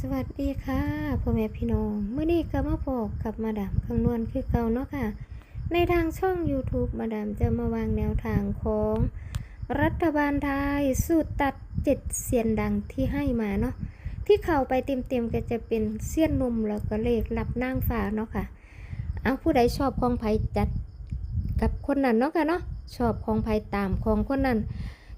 สวัสดีค่ะพ่อแม่พี่น้องเมื่อนี้ก็มาพบกับมาดามคำนวณคือเก่าเนาะค่ะ ในทางช่อง YouTube มาดามจะมาวางแนวทางของ รัฐบาลไทยสูตรตัดเจ็ดเสียนดังที่ให้มาเนาะที่เข้าไปเต็มๆก็จะเป็นเสี้ยนนมแล้วก็เลขหลับนางฟ้าเนาะค่ะ เอาผู้ใดชอบของไผจัดกับคนนั้นเนาะค่ะเนาะชอบของไผตามของคนนั้น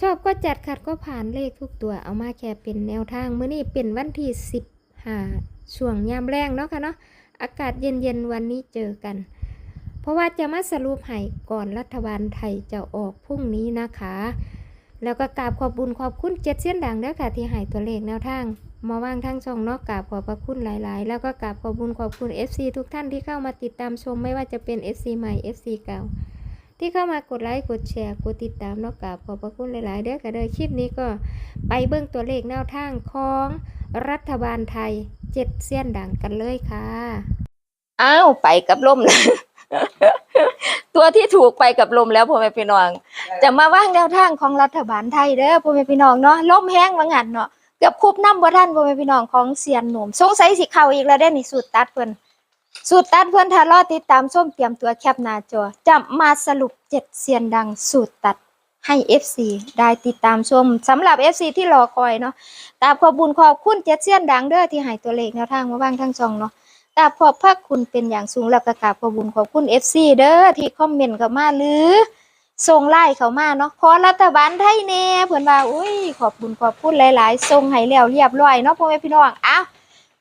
ชอบก็จัดขัดก็ผ่านเลขทุกตัวเอามาแค่เป็นแนวทางเมื้อนี้เป็นวันที่สิบห้าช่วงยามแรงเนาะค่ะเนาะอากาศเย็นๆวันนี้เจอกัน เพราะว่าจะมาสรุปให้ก่อนรัฐบาลไทยจะออกพรุ่งนี้นะคะ แล้วก็กราบขอบบุญขอบคุณเจ็ดเส้นดังเด้อค่ะที่ให้ตัวเลขแนวทางมาว่างทั้งช่องเนอกกราบขอบพระคุณหลาย ๆ แล้วก็กราบขอบบุญขอบคุณ FC ทุกท่านที่เข้ามาติดตามชมไม่ว่าจะเป็น FC ใหม่ FC เก่า ที่เข้ามากดไลค์ กดแชร์ กดติดตามนอกกาบขอบพระคุณหลาย ๆ เด้อค่ะเด้อคลิปนี้ก็ไปเบิ่งตัวเลขแนวทางของรัฐบาลไทยเจ็ดเส้นดังกันเลยค่ะอ้าวไปกับลมนะตัวที่ถูกไปกับลมแล้วพ่อแม่พี่น้อง จะมาว่างแนวทางของรัฐบาลไทยเด้อพ่อแม่พี่น้องเนาะลมแห้งว่างั้นเนาะเกือบคุบน้ำบ่ทันพ่อแม่พี่น้องของเสียนหนุ่มสงสัยสิเข้าอีกแล้วได้อนี่สูตรตัดเพิ่น สูตรตัดเพิ่อนถ้ารอติดตามส้มเตรียมตัวแคปหน้าจอ จะมาสรุปเจ็ดเสียนดังสูตรตัดให้ FC ได้ติดตามชมสำหรับ FC ที่รอคอยเนาะกราบขอบบุญขอบคุณเจ็ดเสียนดังเด้อที่ให้ตัวเลขแนวทางมาว่างทั้งสองเนาะกราบขอบพระคุณเป็นอย่างสูงแล้วก็กราบขอบุญขอบคุณ FC เด้อที่คอมเมนต์เข้ามาหรือส่งไลน์เข้ามาเนาะขอรัฐบาลไทยแน่เพิ่นว่าอุ้ยขอบคุณขอบคุณหลายๆส่งให้แล้วเรียบร้อยเนาะพ่อแม่พี่น้องอ้าว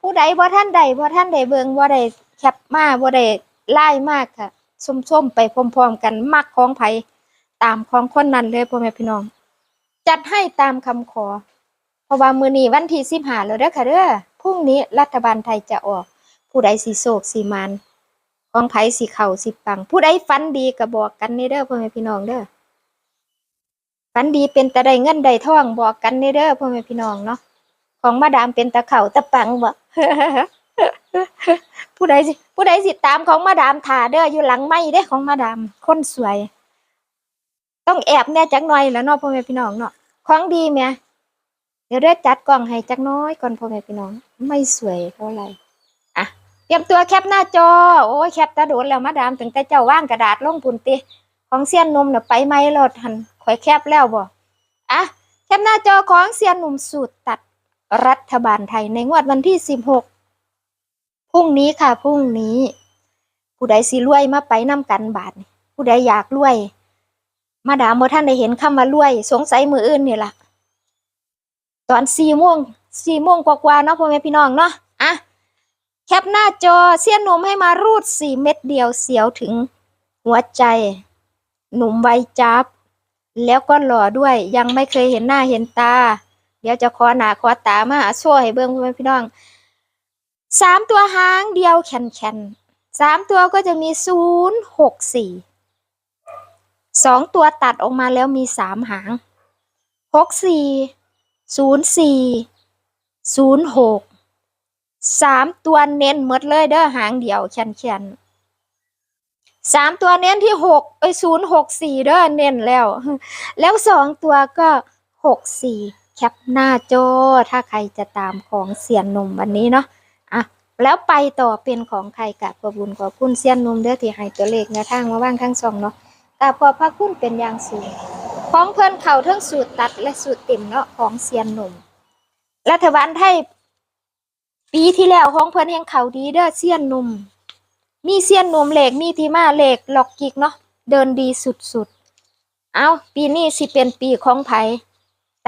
ผู้ใดบ่ท่านใดบ่ท่านใดเบิงบ่ได้ แคปมาบ่ได้ไล่มากค่ะส้มๆไปพร้อมๆกันมักของไผตามของคนนั้นเลยพ่อแม่พี่น้อง จัดให้ตามคำขอ เพราะว่ามื้อนี้วันที่15แล้วเด้อค่ะเด้อพรุ่งนี้รัฐบาลไทยจะออก ผู้ใดสิโศกสิมานของไผสิเข่าสิปัง ผู้ใดฝันดีก็บอกกันนี่เด้อพ่อแม่พี่น้องเด้อฝันดีเป็นตะได้เงินได้ทองบอกกันนี่เด้อพ่อแม่พี่น้องเนาะของมาดามเป็นตะเข่าตะปังบ่ ผู้ใดสิผู้ใดสิตามของมาดามถาเด้ออยู่หลังไม้เด้อของมาดามคนสวย ต้องแอบแน่จักหน่อยแล้วเนาะพ่อแม่พี่น้องเนาะของดีแหมเดี๋ยวเด้อจัดกล่องให้จักน้อยก่อนพ่อแม่พี่น้อง ไม่สวยเท่าไหร่เตรียมตัวแคปหน้าจอโอ้ยแคปตาโดนแล้วมาดามถึงแต่เจ้าว่างกระดาษลงปุ่นติของเซียนนมเน่ะไปไหมรถหันข่อยแคปแล้วบ่อะแคปหน้าจอของเซียนหนุ่มสูตรตัดรัฐบาลไทยในงวดวันที่สิบหก พรุ่งนี้ค่ะพรุ่งนี้ ผู้ใดสิรวยมาไปนำกันบาทผู้ใดอยากรวย มาดามบ่ท่านได้เห็นคำว่ารวย สงสัยมืออื่นนี่ล่ะ ตอนสี่โมงสี่โมงกว่าๆเนาะพ่อแม่พี่น้องเนาะอะแคปหน้าจอเสี้ยนนมให้มารูดสี่เม็ดเดียวเสียวถึงหัวใจ หนุ่มไวจับ แล้วก็หล่อด้วยยังไม่เคยเห็นหน้าเห็นตา เดี๋ยวจะขอหนาขอตามาโช่วยให้เบิ้งพ่อแม่พี่น้อง สามตัวหางเดียวแขนแขนสามตัวก็จะมีศูนย์หกสี่สองตัวตัดออกมาแล้วมีสามหางหกสี่ศูนย์สี่ศูนย์หกสามตัวเน้นหมดเลยเด้อหางเดียวแขนแขนสามตัวเน้นที่หกเอ้ยศูนย์หกสี่เด้อเน้นแล้ว แล้วสองตัวก็หกสี่แคปหน้าจอถ้าใครจะตามของเสียนนมวันนี้เนาะ อะแล้วไปต่อเป็นของใครกับขอบุญขอบคุณเสียนนมเด้อที่ให้ตัวเลขแนวทางมาบ้างทั้งสองเนาะกับขอพระคุณเป็นอย่างสูงของเพิ่นเข่าทั้งสูตรตัดและสูตรเต็มเนาะของเสียนนมรัฐบาลไทย ปีที่แล้วของเพิ่นแห่งเขาดีเด้อเซียนหนุ่ม มีเซียนหนุ่มเหล็กมีทีมาเหล็กหลอกกิกเนาะเดินดีสุดๆ เอาปีนี้สิเป็นปีของไผ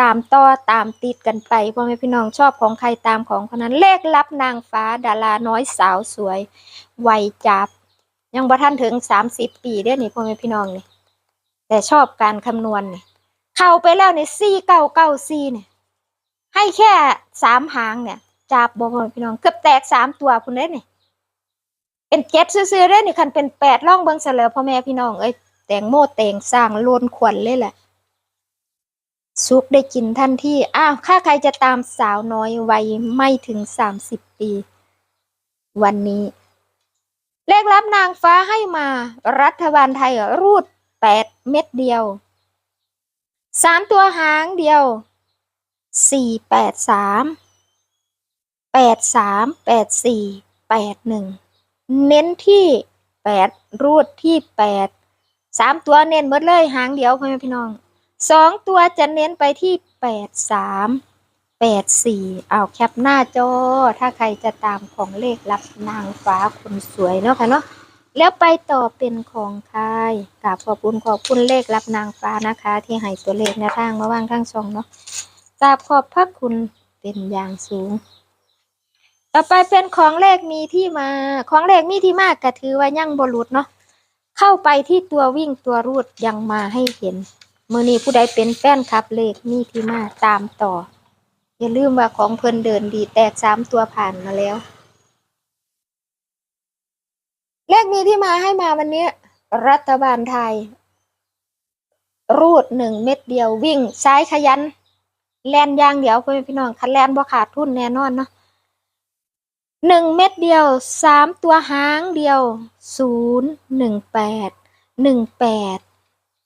ตามต่อตามติดกันไปพ่อแม่พี่น้องชอบของใครตามของคนนั้นเลขลับนางฟ้าดาราน้อยสาวสวยวัยจับ ยังบ่ทันถึงสามสิบปีเด้อนี่พ่อแม่พี่น้องนี่แต่ชอบการคำนวณนี่เข้าไปแล้วในสี่เก้าเก้าสี่เนี่ยให้แค่สามหางเนี่ยจับบ่พ่อแม่พี่น้องเกือบแตกสามตัวพุ่นเด้นี่เป็นเจ็ดซื่อๆเด้นี่คันเป็นแปดล่องเบิ่งซะแล้วพ่อแม่พี่น้องเอ้ยแตงโมแตงสร้างโลนขวัญเลยแหละ ซุปได้กินทันทีอ้าวถ้าใครจะตามสาวน้อยวัยไม่ถึงสามสิบปี วันนี้ เลขรับนางฟ้าให้มา รัฐบาลไทยรูดแปดเม็ดเดียวสามตัวหางเดียวสี่แปดสามแปดสามแปดสี่แปดหนึ่งเน้นที่แปดรูดที่แปดสามตัวเน้นหมดเลยหางเดียวพ่อแม่พี่น้อง สองตัวจะเน้นไปที่แปดสามแปดสี่เอาแคปหน้าจอ ถ้าใครจะตามของเลขรับนางฟ้าคนสวยเนาะค่ะเนาะแล้วไปต่อเป็นของใครกราบขอบคุณขอบคุณเลขรับนางฟ้านะคะ ที่ให้ตัวเลขแนวทางมาว่างทั้งสองเนาะกราบขอบพระคุณเป็นอย่างสูง ต่อไปเป็นของเลขมีที่มา ของเลขมีที่มาก็ถือว่ายั่งบรุษเนาะเข้าไปที่ตัววิ่งตัวรูดยังมาให้เห็น มือนี้ผู้ใดเป็นแฟนคลับเลขมีที่มาตามต่อ อย่าลืมว่าของเพิ่นเดินดีแตกสามตัวผ่านมาแล้ว เลขมีที่มาให้มาวันนี้ รัฐบาลไทย รูดหนึ่งเม็ดเดียววิ่งซ้ายขยัน แลนยางเดียวเพื่อแม่พี่น้องคันแลนบ่ขาดทุนแน่นอนเนาะหนึ่งเม็ดเดียวสามตัวหางเดียวศูนย์หนึ่งแปดหนึ่งแปด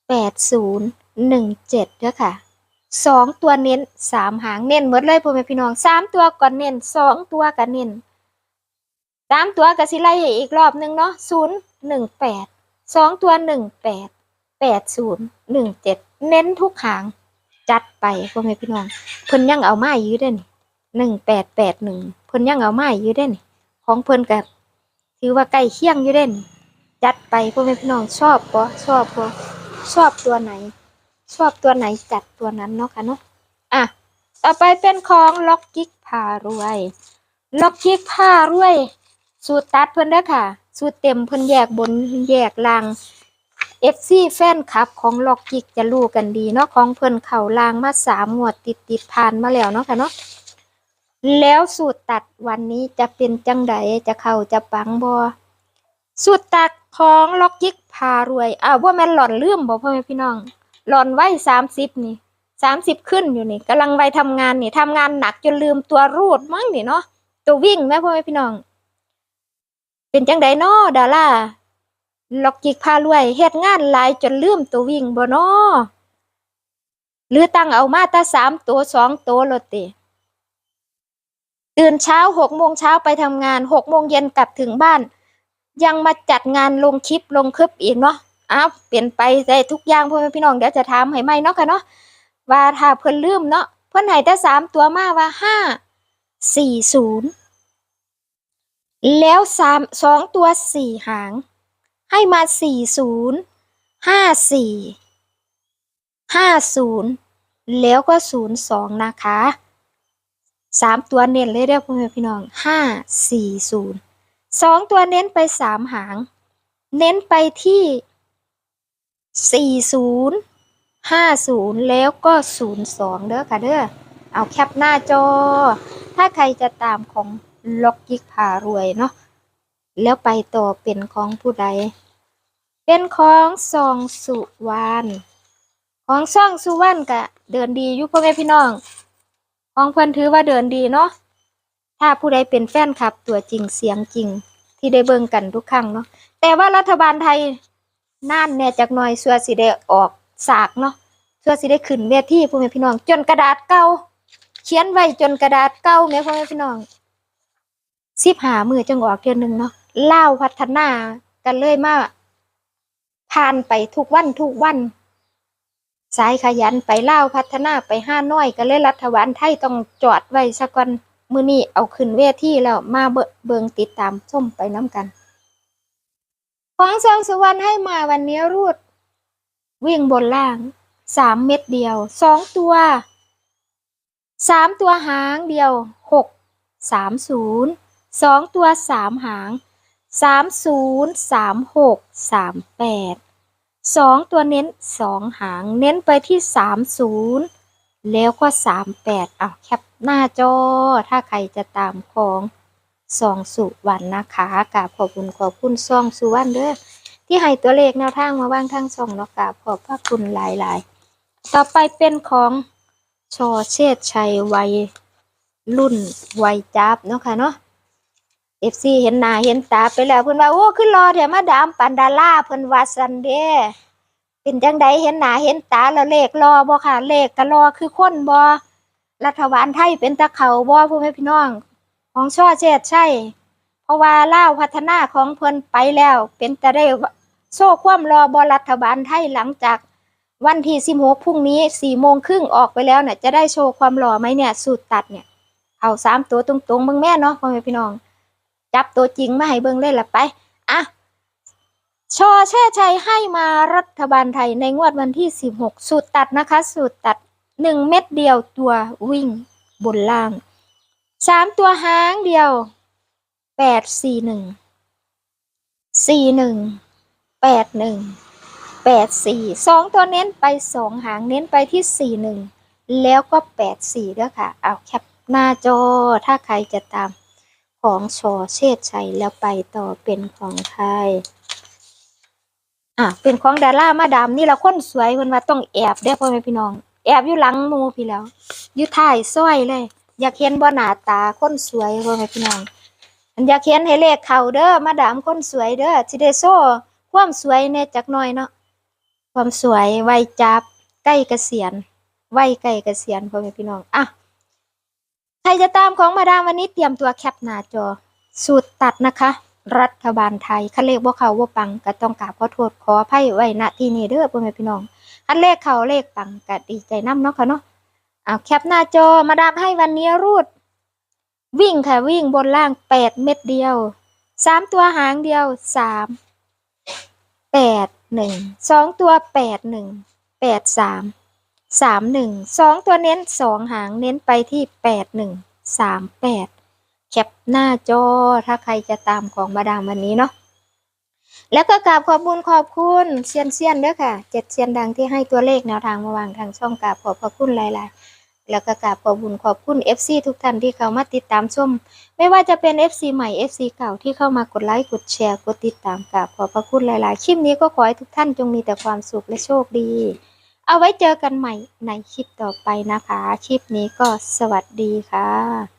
แปดศูนย์ หนึ่งเจ็ดเด้อค่ะสองตัวเน้นสามหางเน้นหมดเลยพ่อแม่พี่น้องสามตัวก่อนเน้นสองตัวก็เน้นสามตัวก็สิไล่ให้อีกรอบหนึ่งเนาะศูนย์หนึ่งแปดสองตัวหนึ่งแปดแปดศูนย์หนึ่งเจ็ดเน้นทุกหางจัดไปพ่อแม่พี่น้องเพิ่นยังเอามาอยู่เด้นหนึ่งแปดแปดหนึ่งเพิ่นยังเอามาอยู่เด่นของเพิ่นกับถือว่าใกล้เคียงอยู่เด่นจัดไปพ่อแม่พี่น้องชอบปะชอบปะชอบตัวไหน ชอบตัวไหนจัดตัวนั้นเนาะค่ะเนาะอะต่อไปเป็นของล็อกกิ๊กพารวยล็อกกิ๊กพารวย สูตรตัดเพิ่นเด้อค่ะ สูตรเต็มเพิ่นแยกบนแยกล่าง FC แฟนคลับของล็อกกิ๊กจะรู้กันดีเนาะของเพิ่นเข่าล่างมาสามงวดติดติดผ่านมาแล้วเนาะค่ะเนาะแล้วสูตรตัดวันนี้จะเป็นจังใดจะเข้าจะปังบ่สูตรตัดของล็อกยิกพารวยอ้าวว่าแม่นหล่อนลืมบ่พ่อแม่พี่น้อง หล่อนไว้สามสิบนี่สามสิบขึ้นอยู่นี่กำลังไปทำงานนี่ทำงานหนักจนลืมตัวรูดมั้งนี่เนาะตัววิ่งแม่พ่อแม่พี่น้อง เป็นจังใดเนาะดาราล็อกยิกพารวยเฮ็ดงานหลายจนลืมตัววิ่งบ่เนาะหรือตั้งเอามาต่สามตัวสองตัวโลติตื่นเช้าหกโมงเช้าไปทำงานหกโมงเย็นกลับถึงบ้าน ยังมาจัดงานลงคลิปลงคลิปอีกเนาะ อ้าวเปลี่ยนไปได้ทุกอย่างพ่อแม่พี่น้องเดี๋ยวจะถามให้ไหมเนาะค่ะเนาะว่าถ้าเพิ่นลืมเนาะเพิ่นให้แต่สามตัวมาว่าห้าสี่ศูนย์แล้วสามสองตัวสี่หาง ให้มาสี่ศูนย์ห้าสี่ห้าศูนย์แล้วก็ศูนย์สองนะคะสามตัวเน้นเลยเด้อพ่อแม่พี่น้องห้าสี่ศูนย์สองตัวเน้นไปสามหาง เน้นไปที่ สี่ศูนย์ห้าศูนย์แล้วก็ศูนย์สองเด้อค่ะเด้อเอาแคปหน้าจอ ถ้าใครจะตามของล็อกยิกพารวยเนาะแล้วไปต่อเป็นของผู้ใด เป็นของซองสุวรรณของซองสุวรรณกะเดินดีอยู่พ่อแม่พี่น้องของเพิ่อนถือว่าเดินดีเนาะถ้าผู้ใดเป็นแฟนคลับตัวจริงเสียงจริง ที่ได้เบิ่งกันทุกครั้งเนาะแต่ว่ารัฐบาลไทย น่านแน่จักหน่อยเสัวสิได้ออกสากเนาะเสัวสิได้ขึ้นเวทีพ่อแม่พี่น้อง จนกระดาษเก่าเขียนไว้จนกระดาษเก่าแม่พ่อแม่พี่น้องสิบหามือจังออกเดือนหนึ่งเนาะเล่าพัฒนากันเลยมาผ่านไปทุกวันทุกวันสายขยันไปเล่าพัฒนาไปห้าน้อยก็เลยรัฐบาลไทยต้องจอดไว้สักก่อนมือนี้เอาขึ้นเวทีแล้วมาเบเบิงติดตามส้มไปน้ำกัน ของซองสุวรรณให้มาวันนี้รูด วิ่งบนล่างสามเม็ดเดียวสองตัวสามตัวหางเดียวหกสามศูนย์สองตัวสามหางสามศูนย์สามหกสามแปดสองตัวเน้นสองหางเน้นไปที่สามศูนย์แล้วก็สามแปดอะแคปหน้าจอถ้าใครจะตามของ ซองสุวรรณนะคะกราบขอบคุณขอบคุณซองสุวรรณเด้อที่ให้ตัวเลขแนวทางมาว่างทางซองเนาะกราบขอบพระคุณหลายๆ ต่อไปเป็นของชอเชษชัยวัยรุ่นวัยจับเนาะค่ะเนาะเอฟซีเห็นหน้าเห็นตาไปแล้วเพิ่อนว่าโอ้ขึ้นรอแถมาดามปันดาล่าเพิ่อนว่าซันเด้เป็นจังใดเห็นหน้าเห็นตาแล้วเลขรอบ่ค่ะเลขก็รอคือคนบ่รัฐบาลไทยเป็นตะเขาบ่พ่อแม่พี่น้อง ของช่อเชษใช่ เพราะว่าเล่าวพัฒนาของเพิ่นไปแล้ว เป็นแต่ได้โซ่ความรอบรัฐบาลไทยหลังจากวันที่สิบหกพรุ่งนี้สี่โมงครึ่งออกไปแล้วเนี่ยจะได้โชว์ความหล่อไหมเนี่ย สูตรตัดเนี่ยเอาสามตัวตรงๆเบิ่งแม่เนาะพ่อแม่พี่น้อง จับตัวจริงมาให้เบิ่งเลยล่ะไปอะชอแช่ชัยให้มารัฐบาลไทยในงวดวันที่16สูตรตัดนะคะ สูตรตัด1เม็ดเดียวตัววิ่งบนล่าง 3ตัวหางเดียว8 4 1 4 1 8 1 8 4 2ตัวเน้นไป2หางเน้นไปที่4 1แล้วก็8 4ด้วยค่ะ เอาแคปหน้าจอถ้าใครจะตามของชอเชษชัยแล้วไปต่อเป็นของไทยอะเป็นของดารามาดามนี่ละคนสวยคนว่าต้องแอบเด้พ่อแม่พี่น้อง แอบอยู่หลังมูพี่แล้วอยู่ท้ายซอยเลย อยากเห็นบ่หน้าตาคนสวยพ่อแม่พี่น้องอันอยากเห็นให้เลขเข้าเด้อมาดามคนสวยเด้อสิได้โซ่ความสวยแน่จักหน่อยเนาะความสวยวัยจับใกล้เกษียณวัยใกล้เกษียณพ่อแม่พี่น้องอะใครจะตามของมาดามวันนี้เตรียมตัวแคปหน้าจอ สูตรตัดนะคะ รัฐบาลไทยคันเลขบ่เขาบ่ปังก็ต้องกราบขอโทษขออภัยไว้ณที่นี้เด้อพ่อแม่พี่น้องคันเลขเขาเลขปังก็ดีใจนํเนาะค่ะเนาะ เอาแคปหน้าจอมาดามให้วันนี้รูด วิ่งค่ะวิ่งบนล่างแปดเม็ดเดียวสามตัวหางเดียวสามแปดหนึ่งสองตัวแปดหนึ่งแปดสามสามหนึ่งสองตัวเน้นสองหางเน้นไปที่แปดหนึ่งสามแปดแคปหน้าจอถ้าใครจะตามของมาดามวันนี้เนาะแล้วก็กราบขอบคุณขอบคุณเซียนเซียนๆเด้อค่ะเจ็ดเซียนดังที่ให้ตัวเลขแนวทางมาวางทางช่องกราบขอบพระคุณหลาย ๆ แล้วก็กราบขอบคุณขอบคุณ FC ทุกท่านที่เข้ามาติดตามชม ไม่ว่าจะเป็น FC ใหม่ FC เก่าที่เข้ามากดไลค์กดแชร์กดติดตามกราบขอบพระคุณหลาย ๆ คลิปนี้ก็ขอให้ทุกท่านจงมีแต่ความสุขและโชคดี เอาไว้เจอกันใหม่ในคลิปต่อไปนะคะ คลิปนี้ก็สวัสดีค่ะ